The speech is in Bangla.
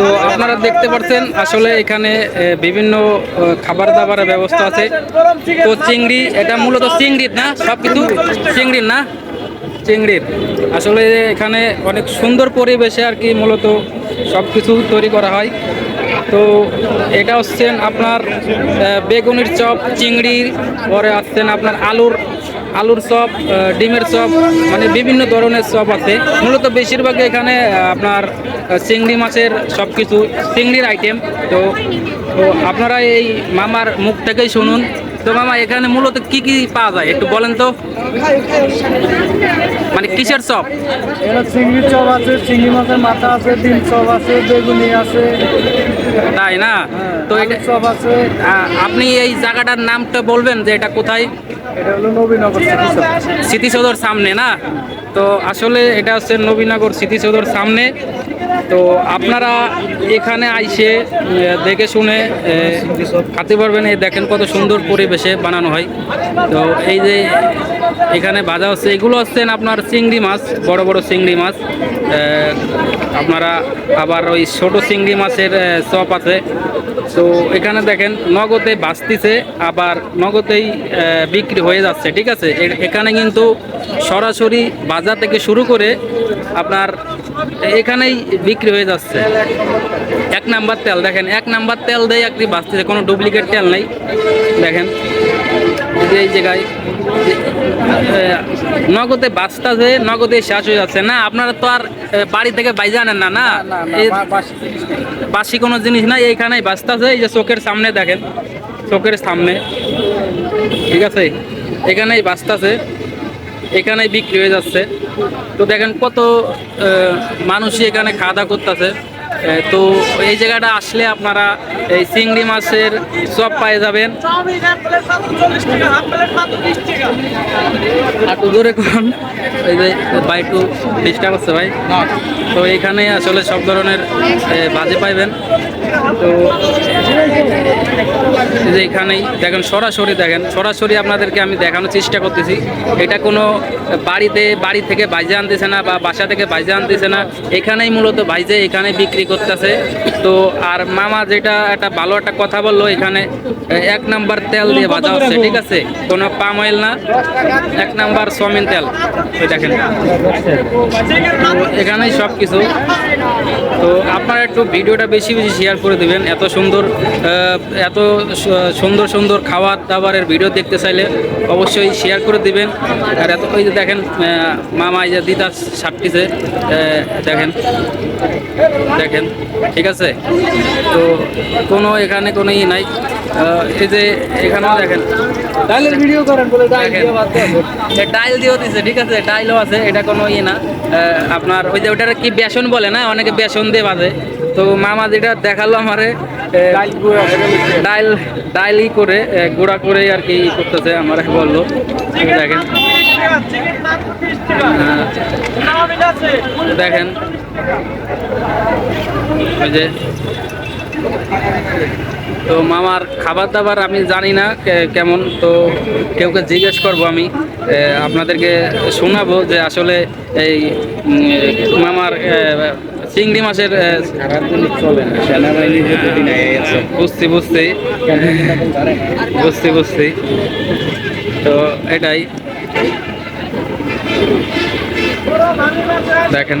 তো আপনারা দেখতে পাচ্ছেন আসলে এখানে বিভিন্ন খাবার দাবারের ব্যবস্থা আছে। তো চিংড়ি এটা মূলত চিংড়ির না? সব কিছু চিংড়ির না? চিংড়ির। আসলে এখানে অনেক সুন্দর পরিবেশে আর কি মূলত সব কিছু তৈরি করা হয়। তো এটা হচ্ছেন আপনার বেগুনির চপ চিংড়ির পরে আসছেন আপনার আলুর আলুর চপ ডিমের চপ মানে বিভিন্ন ধরনের চপ আছে। মূলত বেশিরভাগ এখানে আপনার চিংড়ি মাছের সব কিছু চিংড়ির আইটেম তো তো আপনারা এই মামার মুখ থেকেই শুনুন। তো মামা, এখানে মূলত কি কি পাওয়া যায়? একটু বলেন তো। মানে কিসের চপ? এটা চিংড়ি চপ আছে চিংড়ি মাছের মাথা আছে ডিম চপ আছে বেগুনি আছে। তাই না? তো এটা চপ আছে। আপনি এই জায়গাটার নামটা বলবেন যে এটা কোথায়? এটা হলো নবীনগর স্মৃতিসৌধর সামনে না? তো আসলে এটা হচ্ছে নবীনগর স্মৃতিসৌধর সামনে। তো আপনারা এখানে আইসে দেখে শুনে খাতে পারবেন। এই দেখেন কত সুন্দর পরিবেশে বানানো হয়। তো এই যে এখানে ভাজা হচ্ছে, এগুলো হচ্ছেন আপনার চিংড়ি মাছ, বড় বড় চিংড়ি মাছ। আপনারা আবার ওই ছোট চিংড়ি মাছের চপ আছে। তো এখানে দেখেন, নগদে বাঁচতেছে আবার নগদেই বিক্রি হয়ে যাচ্ছে, ঠিক আছে? এখানে কিন্তু সরাসরি বাজার থেকে শুরু করে আপনার এখানেই বিক্রি হয়ে যাচ্ছে। এক নাম্বার তেল দেখেন এক নাম্বার তেল দেয় একটি বাঁচতেছে কোনো ডুপ্লিকেট তেল নেই। দেখেন এই যে এই জায়গায় যে, নগদে বাঁচতেছে নগদে শেষ হয়ে যাচ্ছে না আপনারা তো আর বাড়ি থেকে বাইরে আনেন না না? না না বাসি কোনো জিনিস নাই এইখানেই বাঁচতেছে এই যে চোখের সামনে দেখেন চোখের সামনে। ঠিক আছে? এখানেই বাঁচতেছে এখানেই বিক্রি হয়ে যাচ্ছে। তো দেখেন কত মানুষই এখানে খাওয়া দাওয়া করতেছে তো এই জায়গাটা আসলে আপনারা এই চিংড়ি মাছের সব পেয়ে যাবেন। একটু জোরে করুন। এই যে ভাই একটু ডিস্টার্ব হচ্ছে ভাই। তো এখানে আসলে সব ধরনের বাজে পাইবেন। তো যে এখানেই দেখেন, সরাসরি দেখেন, সরাসরি আপনাদেরকে আমি দেখানোর চেষ্টা করতেছি। এটা কোনো বাড়িতে, বাড়ি থেকে বাইজে আনতেছে না বা বাসা থেকে বাইজে আনতেছে না। এখানেই মূলত বাইজে এখানে বিক্রি করতেছে। তো আর মামা যেটা একটা ভালো একটা কথা বলল, এখানে এক নাম্বার তেল দিয়ে ভাজা হচ্ছে, ঠিক আছে? কোনো পাম অয়েল না, এক নাম্বার সমিন তেল। দেখেন। এখানেই সব কিছু তো আপনারা একটু ভিডিওটা বেশি বেশি শেয়ার করে দিবেন। এত সুন্দর এত সুন্দর সুন্দর খাবার দাবারের ভিডিও দেখতে চাইলে অবশ্যই শেয়ার করে দেবেন। আর এত, ওই যে দেখেন মামা এই যে দিদা সাপটিছে দেখেন দেখেন, ঠিক আছে? তো কোনো এখানে কোনো ই নাই। এই যে এখানেও দেখেন। ডালের ভিডিও করেন বলে ডাল দিয়ে বাদ ডাইল দিয়েও দিছে ঠিক আছে? ডাইলও আছে এটা কোনো ইয়ে না। আপনার ওই যে ওটার কি বেসন বলে না? অনেকে বেসন দিয়ে বাজে। তো মামা যেটা দেখাল আমারে। ডাইল ডাইলই করে গুঁড়া করে আর কি করতেছে আমার বলল। দেখেন। দেখেন। ওই যে তো মামার খাবার দাবার আমি জানি না কেমন, তো কেউকে জিজ্ঞেস করব আমি। আপনাদেরকে শোনাবো যে আসলে এই মামার চিংড়ি মাছের বুঝছি বুঝছি। বুঝছি বুঝছি। তো এটাই। দেখেন।